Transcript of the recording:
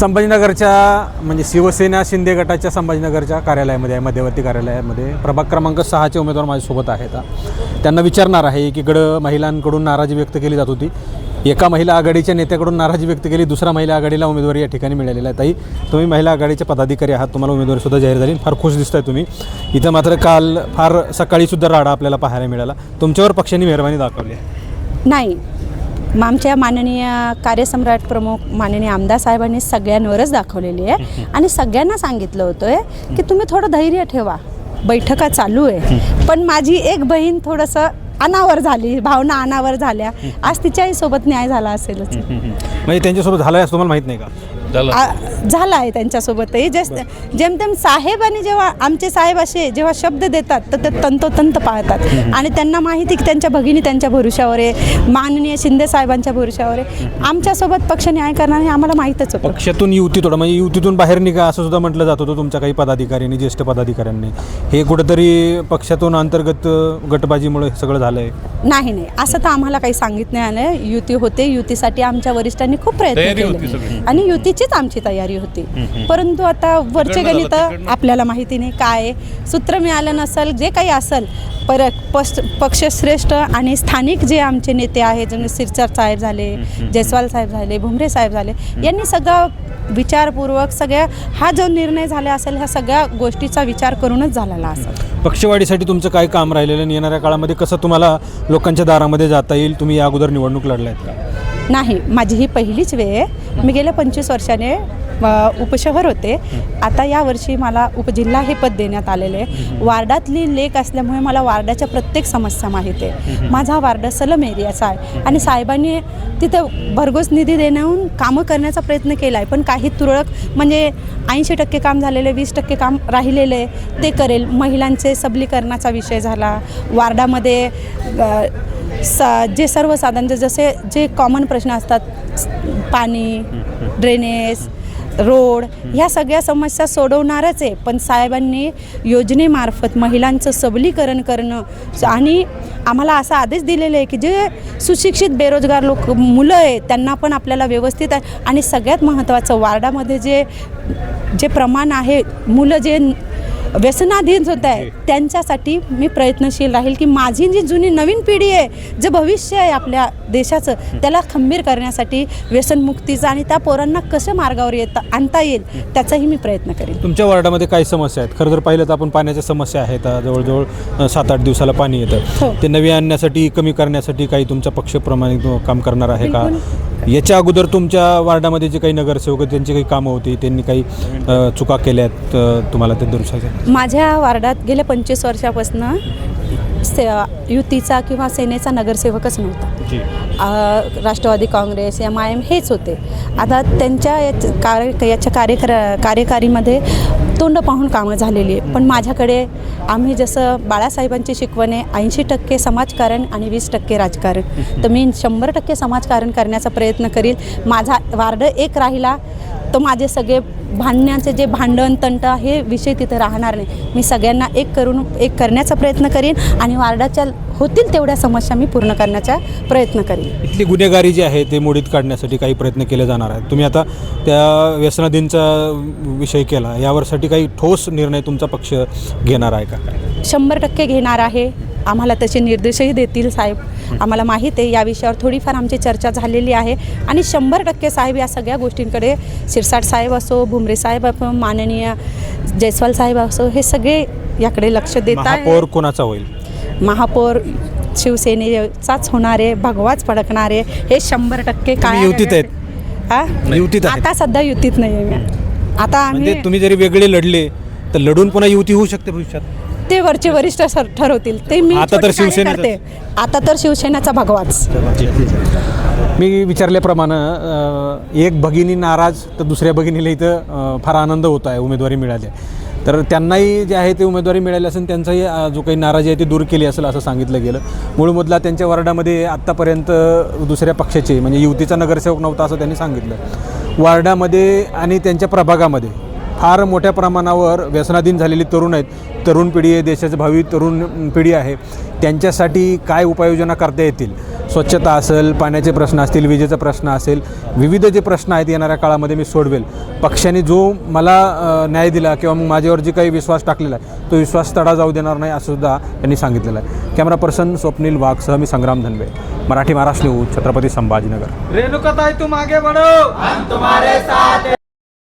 संभाजीनगरच्या म्हणजे शिवसेना शिंदे गटाच्या संभाजीनगरच्या कार्यालयामध्ये आहे मध्यवर्ती कार्यालयामध्ये प्रभाग क्रमांक सहाचे उमेदवार माझ्यासोबत आहेत. त्यांना विचारणार आहे एकीकडं महिलांकडून नाराजी व्यक्त केली जात होती. एका महिला आघाडीच्या नेत्याकडून नाराजी व्यक्त केली दुसऱ्या महिला आघाडीला उमेदवारी या ठिकाणी मिळालेला आहे. ताई तुम्ही महिला आघाडीचे पदाधिकारी आहात तुम्हाला उमेदवारीसुद्धा जाहीर झाली. फार खुश दिसत आहे तुम्ही. इथं मात्र काल फार सकाळीसुद्धा राडा आपल्याला पाहायला मिळाला. तुमच्यावर पक्षांनी मेहरबानी दाखवली आहे. नाही मग आमच्या माननीय कार्यसम्राट प्रमुख माननीय आमदार साहेबांनी सगळ्यांवरच दाखवलेली आहे. आणि सगळ्यांना सांगितलं होतं की तुम्ही थोडं धैर्य ठेवा. बैठका चालू आहे. पण माझी एक बहीण थोडंसं अनावर झाली. भावना अनावर झाल्या. आज तिच्याही सोबत न्याय झाला असेलच. म्हणजे त्यांच्यासोबत झालं तुम्हाला माहीत नाही का? झाला आहे त्यांच्यासोबतही. जे जेमतेम साहेब आणि जेव्हा आमचे साहेब असे जेव्हा शब्द देतात तर ते तंतोतंत पाळतात. आणि त्यांना माहिती की त्यांच्या भगिनी त्यांच्या भरोशावर आहे. माननीय शिंदे साहेबांच्या भरोशावर आहे. आमच्यासोबत पक्ष न्याय करणार हे आम्हाला माहीतच होतं. पक्षातून युती थोडं म्हणजे युतीतून बाहेर निघा असं सुद्धा म्हटलं जात होतं तुमच्या काही पदाधिकाऱ्यांनी ज्येष्ठ पदाधिकाऱ्यांनी. हे कुठेतरी पक्षातून अंतर्गत गटबाजीमुळे सगळं झालं आहे नाही नाही. असं तर आम्हाला काही सांगितलं नाही आलं. युती होते. युतीसाठी आमच्या वरिष्ठांनी खूप प्रयत्न तयारी होती केले सगळी. आणि युतीचीच आमची तयारी होती. परंतु आता वरचे तिकडनं गणित तिकडनं. आपल्याला माहिती नाही काय आहे. सूत्र मिळालं नसेल जे काही असेल पर पक्ष पक्षश्रेष्ठ आणि स्थानिक जे आमचे नेते आहेत जसे सिरसाट साहेब झाले जयस्वाल साहेब झाले भुमरे साहेब झाले यांनी सगळं विचारपूर्वक सगळ्या हा जो निर्णय झाला असेल ह्या सगळ्या गोष्टीचा विचार करूनच झालेला असेल. पक्षवाढीसाठी तुमचं काय काम राहिलेलं? आणि येणाऱ्या काळामध्ये कसं तुम्हाला लोकांच्या दारामध्ये जाता येईल तुम्ही या अगोदर निवडणूक लढलायत का नाही माझी ही पहिलीच वेळ आहे. मी गेल्या पंचवीस वर्षाने उपशहर होते. आता यावर्षी मला उपजिल्हा हे पद देण्यात आलेले आहे. वार्डातली लेख असल्यामुळे मला वार्डाच्या प्रत्येक समस्या माहीत आहे. माझा वार्ड सलम एरियाचा आहे. आणि साहेबांनी तिथं भरघोस निधी देण्याहून कामं करण्याचा प्रयत्न केला आहे पण काही तुरळक म्हणजे ऐंशी टक्के काम झालेले वीस टक्के काम राहिलेले ते करेल. महिलांचे सबलीकरणाचा विषय झाला. वार्डामध्ये स जे सर्वसाधारण जे जसे जे कॉमन प्रश्न असतात पाणी ड्रेनेज रोड ह्या सगळ्या समस्या सोडवणारच आहे. पण साहेबांनी योजनेमार्फत महिलांचं सबलीकरण करणं आणि आम्हाला असा आदेश दिलेला आहे की जे सुशिक्षित बेरोजगार लोक मुलं आहेत त्यांना पण आपल्याला व्यवस्थित आहे. आणि सगळ्यात महत्त्वाचं वार्डामध्ये जे जे प्रमाण आहे मुलं जे व्यसनाधीन होत आहे. त्यांच्यासाठी मी प्रयत्नशील राहील की माझी जी जुनी नवीन पिढी आहे जे भविष्य आहे आपल्या देशाचं त्याला खंबीर करण्यासाठी व्यसनमुक्तीचं आणि त्या पोरांना कसं मार्गावर येता आणता येईल त्याचाही मी प्रयत्न करेन. तुमच्या वार्डामध्ये काय समस्या आहेत? खरं जर पाहिलं तर आपण पाण्याच्या समस्या आहेत. जवळजवळ सात आठ दिवसाला पाणी येतं. हो. ते नवी आणण्यासाठी कमी करण्यासाठी काही तुमच्या पक्षप्रमाणे काम करणार आहे का? याच्या अगोदर तुमच्या वार्डामध्ये जे काही नगरसेवक त्यांची काही कामं होती त्यांनी काही चुका केल्या आहेत तुम्हाला ते दर्शायचं माझ्या वार्डात गेल्या पंचवीस वर्षापासून से युतीचा किंवा सेनेचा नगरसेवकच नव्हता. Rashtrawadi Congress M I M हेच होते. आता त्यांच्या याच- कार्य याच्या कार्यकर कार्यकारीमध्ये तोंड पाहून कामं झालेली आहे पण माझ्याकडे आम्ही जसं बाळासाहेबांची शिकवण आहे ऐंशी टक्के समाजकारण आणि वीस टक्के राजकारण. तर मी शंभर टक्के समाजकारण करण्याचा प्रयत्न करील. माझा वार्ड एक राहिला तर माझे सगळे भांडण्याचे जे भांडण तंट हे विषय तिथे राहणार नाही. मी सगळ्यांना एक करून एक करण्याचा प्रयत्न करीन आणि वार्डाच्या होतील तेवढ्या समस्या मी पूर्ण करण्याचा प्रयत्न करीन. इथली गुन्हेगारी जी आहे ते मोडीत काढण्यासाठी काही प्रयत्न केले जाणार आहेत. तुम्ही आता त्या व्यसनाधीनचा विषय केला. यावरसाठी काही ठोस निर्णय तुमचा पक्ष घेणार आहे का? शंभर टक्के घेणार आहे. आम्हाला तसे निर्देशही देतील साहेब. आम्हाला माहीत आहे या विषयावर थोडीफार आमची चर्चा झालेली आहे. आणि शंभर टक्के साहेब या सगळ्या गोष्टींकडे शिरसाट साहेब असो भुमरे साहेब माननीय जयस्वाल साहेब असो हे सगळे याकडे लक्ष देत महापौर कोणाचा होईल? महापौर शिवसेनेचाच होणार आहे भगवाच फडकणार आहे. हे शंभर टक्के काय युतीत आहेत? युतीत. आता सध्या युतीत नाही आता म्हणजे आम्ही तुम्ही जरी वेगळे लढले तर लढून पुन्हा युती होऊ शकते भविष्यात. ते वरचे वरिष्ठ सर ठरवतील ते मी आता तर कार्यकर्ते. आता तर शिवसेनेचा भगवाच मी विचारल्याप्रमाणे अ, एक भगिनी नाराज तर दुसऱ्या भगिनीला इथं अ, फार आनंद होत आहे उमेदवारी मिळाली आहे. तर त्यांनाही जे आहे ते उमेदवारी मिळाली असेल त्यांचाही अ, जो काही नाराजी आहे ती दूर केली असेल असं सांगितलं गेलं मूळ मुद्दा त्यांच्या वार्डामध्ये आत्तापर्यंत दुसऱ्या पक्षाचे म्हणजे युतीचा नगरसेवक नव्हता असं त्यांनी सांगितलं वार्डामध्ये आणि त्यांच्या प्रभागामध्ये फार मोठ्या प्रमाणावर व्यसनाधीन झालेली तरुण आहेत. तरुण पिढी आहे देशाचं भावी तरुण पिढी आहे. त्यांच्यासाठी काय उपाययोजना करता येतील? स्वच्छता असेल पाण्याचे प्रश्न असतील विजेचा प्रश्न असेल विविध जे प्रश्न आहेत येणाऱ्या काळामध्ये मी सोडवेल. पक्षाने जो मला न्याय दिला किंवा मग माझ्यावर जी काही विश्वास टाकलेला आहे तो विश्वास तडा जाऊ देणार नाही असं सुद्धा त्यांनी सांगितलेलं आहे. कॅमेरा पर्सन स्वप्नील वाघसह मी संग्राम धनवे. मराठी महाराष्ट्र न्यूज छत्रपती संभाजीनगर. रेणुका ताई तुम आगे बढ़ो